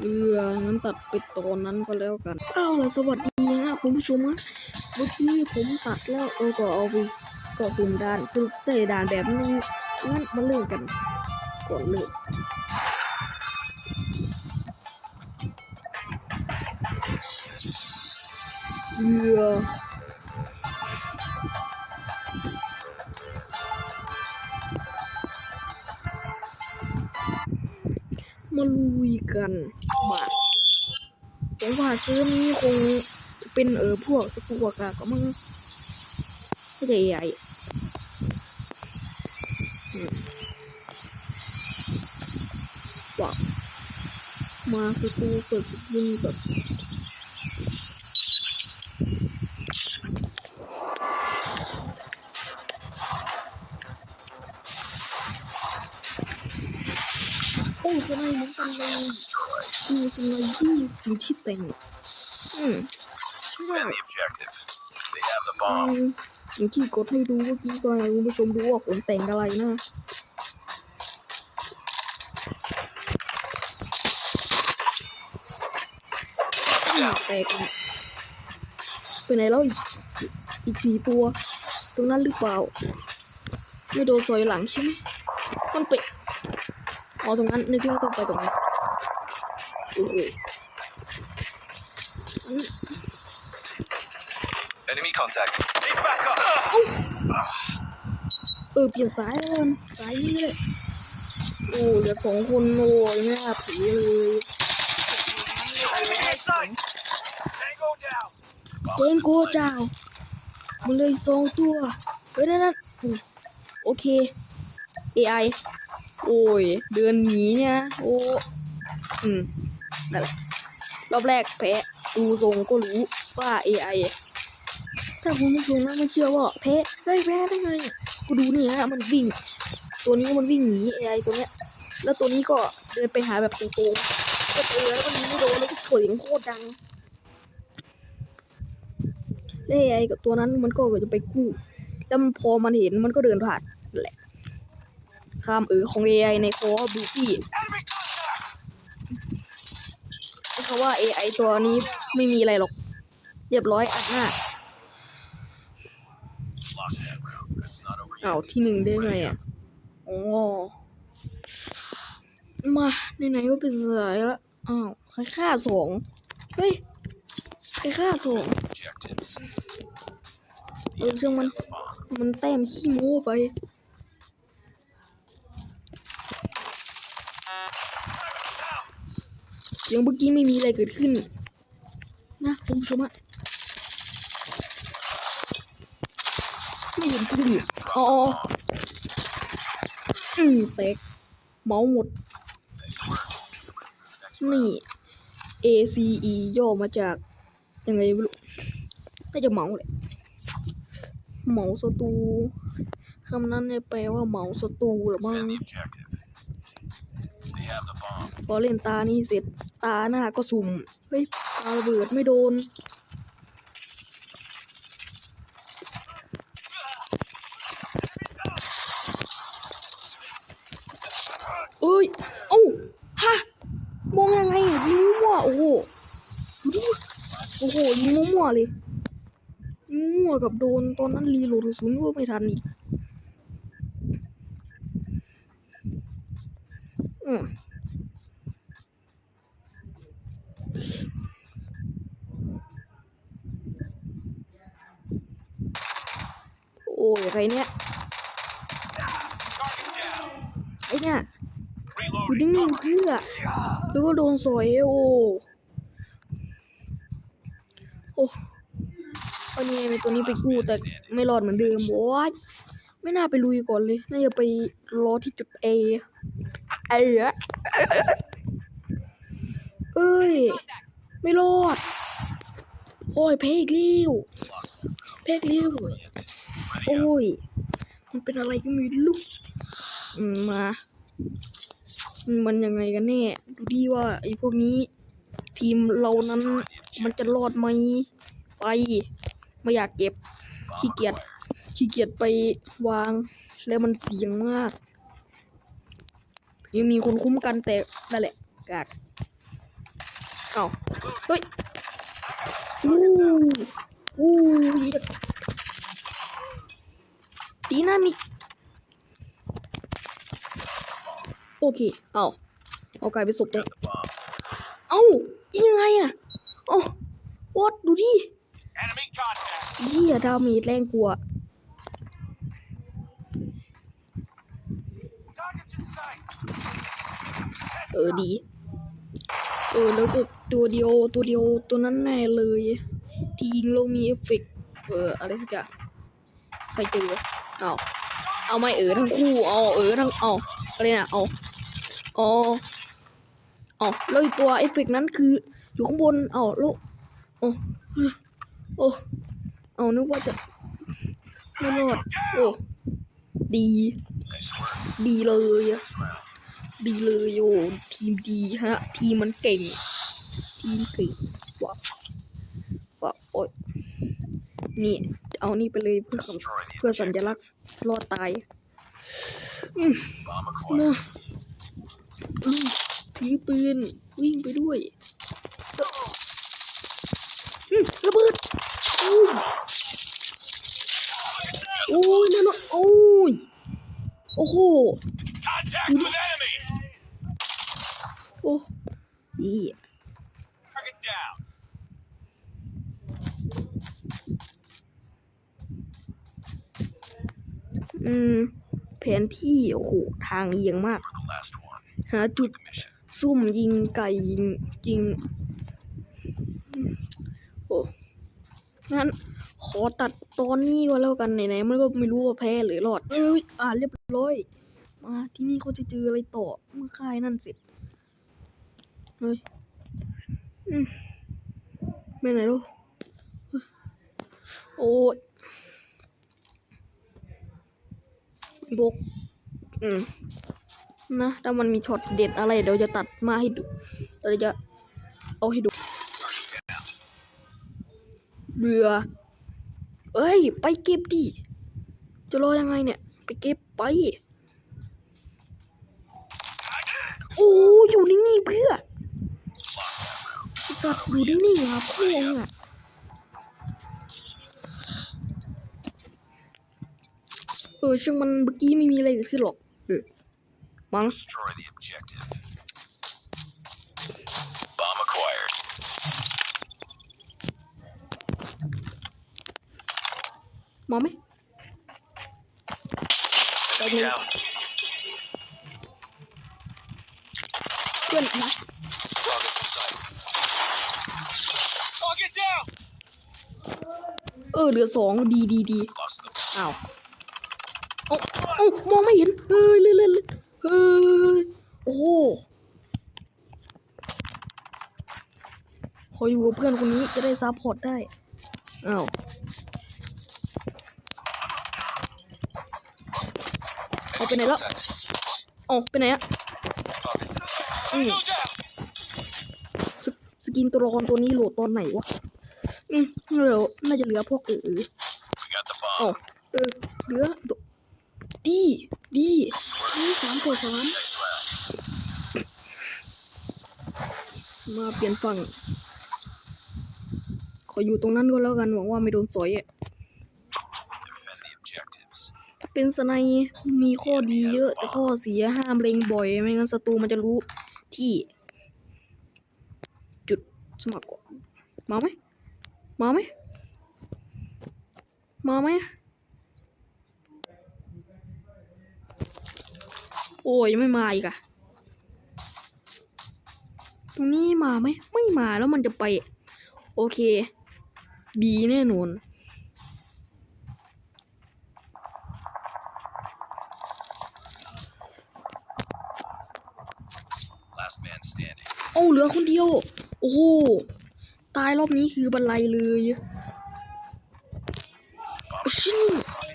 เรืองั้นตัดไปตอนนั้นก็แล้วกันเอาละสวัสดีนะคุณผู้ชมนะเมื่อกี้ผมตัดแล้วเออก็เอาไปก็สุ่มด่านคือได้ด่านแบบนี้งั้นมาเริ่มกันก่อนเลยเรือมาลุยกัน ผมว่าซื้อนี้คงจะเป็นเออพวกสปูกอะก็มึงไม่ใช่ใหญ่อืมว้าวมาสตูเปิดสกินแบบ ที่แต่งอืมใช่ Defend the objective. They have the อื bomb. มสิ่งที่กดให้ดูเมื่อกี้ก็ให้คุณผู้ชมดูว่าผมแต่งอะไรนะอืมแตกอีกไปไหนแล้วอีกอีกสี่ตัว ตรงนั้นหรือเปล่า ไม่โดนซอยหลังใช่ไหมต้องไปอ๋อตรงนั้นนึกว่าต้องไปตรงนั้นโอ้โหอืม Enemy contact. Need backup. เออเปลี่ยนสายแล้วกันสายนี้เลยโอ้เหลือสองคนโอ้ยไม่น่าผีเลย Enemy in sight. Tango down. เจงโกเจ้ามันเลยสองตัวเฮ้ยนั่นนั่นอืมโอเค AI โอ้ย เดินหนีเนี่ยนะโอ้อืม นั่นแหละรอบแรกแพ้ดูทรงก็รู้ว่า AI ถ้าคุณผู้ชมนะไม่เชื่อว่าแพ้เฮ้แพ้ได้ไงกูดูนี่ฮะมันวิ่ง ตัวนี้มันวิ่งหนี AI ตัวเนี้ย แล้วตัวนี้ก็เดินไปหาแบบตรงๆก็เจอแล้วก็ยิงไม่โดนแล้วก็เสียงโคตรดังแล้ว AI กับตัวนั้นมันก็จะไปกู้แล้วมันพอมันเห็นมันก็เดินผ่านแหละความเออของ AI ในคอบิวตี้ เขาว่า AI ตัวนี้ไม่มีอะไรหรอก เรียบร้อยอัดหน้า Lost that round. That's not over อ้าว yet. ที่หนึ่งได้ไงอะอ๋อมาไหนๆก็เป็นเสือแล้วอ้าวใครฆ่าสองเฮ้ยใครฆ่าสอง Objectives. เออช่างมันมันแต้มขี้โม้ไป เสียงเมื่อกี้ไม่มีอะไรเกิดขึ้น นะคุณผู้ชมอะไม่เห็นจริงดิอ๋ออืมแตกเมาหมด นี่ ACE ย่อมาจาก ยังไงไม่รู้น่าจะเมาส์แหละเมาสตูคำนั้นเนี่ยแปลว่าเมาส์สตูหรือมั้ง Defend the objective. They have the bomb. พอเล่นตานี้เสร็จตาหน้าก็สุ่ม เฮ้ยปาระเบิดไม่โดน เอ้ย เอ้าฮะ มองยังไงยิงมั่วโอ้โหดูดิโอ้โหยิงมั่วเลยยิงมั่วกับโดนตอนนั้นรีโหลดกระสุนก็ไม่ทันอีก โอ้ยใครเนี่ยไอเนี่ยอยู่นิ่งๆเพื่อแล้วก็โดนสอยโอ้โอ้เอานี่ไงตัวนี้ไปกู้แต่ไม่รอดเหมือนเดิมโอ้ยไม่น่าไปลุยก่อนเลยน่าจะไปรอที่จุด A ไอ้อะเอ้ย ไม่รอด โอ้ยแพ้อีกแล้วแพ้อีกแล้ว โอ้ย มันเป็นอะไรก็ไม่รู้มา มันยังไงกันแน่ ดูดีว่าไอ้พวกนี้ ทีมเรานั้นมันจะรอดไหม ไป ไม่อยากเก็บ ขี้เกียจ ขี้เกียจไปวาง แล้วมันเสียงมาก ยังมีคนคุ้มกันแต่นั่นแหละกากเอาเฮ้ยอู้อู้ย ดีนามิกโอเค เอาเอากลายเป็นศพได้เอายังไงอะโอ้วอดดูดิเฮียดาเมจแรงกว่าเออดี เออแล้วก็ตัวเดียวตัวเดียวตัวนั้นแน่เลยที่ยิงเรามีเอฟเฟกต์เอออะไรสักอย่างใครเจอ เอาเอาไม่เออทั้งคู่เอาเออทั้งเอาอะไรนะเอาเอ๋อเอาแล้วอีกตัวเอฟเฟกนั้นคืออยู่ข้างบนเอาล้วโอ้โอ้เอานึกว่าจะไม่รอดโอ้ดี ดีเลยดีเลยโอ้ทีมดีฮะ ทีมมันเก่ง ทีมเก่งว้าวว้าวโอ้ย นี่ เอานี่ไปเลยเพื่อค Destroy ำ the เพื่อสัญ objective. ลักษณ์รอดตาย Bomb acquired. นะอืมถือปืน วิ่งไปด้วยอืมระเบิดโอ้ยโอ้ยนั่นน่ะโอ้ยโอ้โห Contact with enemy. โอ้ดี Target down. อืม แผนที่โอ้โหทางเอียงมาก You're the last one. หาจุด The mission. ซุ่มยิงไก่ยิงยิงอืมโอ้งั้นขอตัดตอนนี้ก็แล้วกันไหนๆมันก็ไม่รู้ว่าแพ้หรือรอดเอ้ยอ่านเรียบร้อยมาที่นี่เขาจะเจออะไรต่อเมื่อค่ายนั่นเสร็จเฮ้ยอืมไปไหนลูกโอ้ย บก อืม นะ ถ้ามันมีช็อตเด็ดอะไร เดี๋ยวจะตัดมาให้ดูเราจะเอาให้ดูเรือเอ้ย ไปเก็บดิ จะรอยังไงเนี่ย ไปเก็บไป โอ้อยู่นิ่งๆเพื่อสัตว์อยู่นิ่งๆครับเพวกอะ เออช่างมันเมื่อกี้ไม่มีอะไรเกิดขึ้นหรอกเออมั้ง Destroy the objective. Bomb acquired. มาไหม Enemy down. เพื่อนนะ Targets in sight. Target down. เออเหลือสองดีดีดี Lost the อ้าว เอ้ามองไม่เห็นเฮ้ยเลื่อนเลื่อนเฮ้ยโอ้โหขออยู่กับเพื่อนคนนี้จะได้ซัพพอร์ตได้อ้าวเอาไปไหนแล้วเอ๋อไปไหนอะอืมสสกินตัวละครตัวนี้โหลดตอนไหนวะ อืมเดี๋ยวน่าจะเหลือพวกเออ We got the อ๋อเออเหลือ ดีดีนี่สามต่อสามมาเปลี่ยนฝั่ง ขออยู่ตรงนั้นก็แล้วกันหวังว่าไม่โดนสอยอะเป็นสไนมีข้อดีเยอะแต่ข้อเสียห้ามเล็งบ่อยไม่งั้นศัตรูมันจะรู้ที่ จุดสมัครก่อนมาไหมมาไหมมาไหม อ้ยยังไม่มาอีกอะตรงนี้มาไหมไม่มาแล้วมันจะไป โอเคบีแน่นอน Last man standing. โอ้าเหลือคนเดียว โอ้โหตายรอบนี้คือบันไลเลย Bomb ชิ่ Body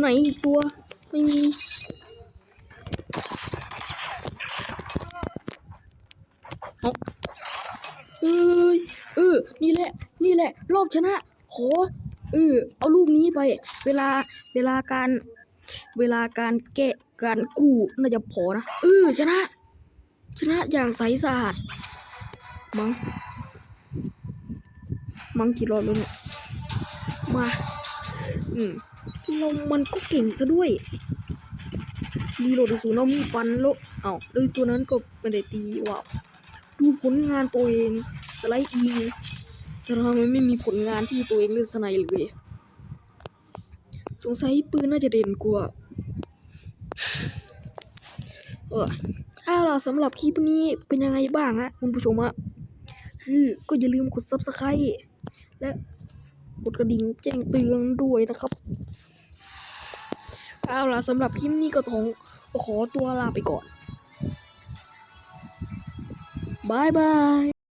อยู่ไหนอีกตัว ไม่มีเอาเอ้ยเออ นี่แหละ นี่แหละ รอบชนะ โห เออ เอารูปนี้ไป เวลา เวลาการ เวลาการแกะ การกู้น่าจะพอนะ เออ ชนะ ชนะอย่างใสสะอาด มังมังกี่รอบแล้วเนี่ย มา อืม เรามันก็เก่งซะด้วยรีโหลดสูนย์เรามีฟันแล้วเอ้าเลยตัวนั้นก็ไม่ได้ตีว่าดูผลงานตัวเองสไลด์อีแต่ทำไมไม่มีผลงานที่ตัวเองเล่นสไนเลยสงสัยปืนน่าจะเด่นกว่าเออถ้าเราสำหรับคลิปนี้เป็นยังไงบ้างฮะคุณผู้ชมอะคือก็อย่าลืมกด subscribe และกดกระดิ่งแจ้งเตือนด้วยนะครับ เอาล่ะสำหรับคลิปนี้ก็ต้องขอตัวลาไปก่อนบายบาย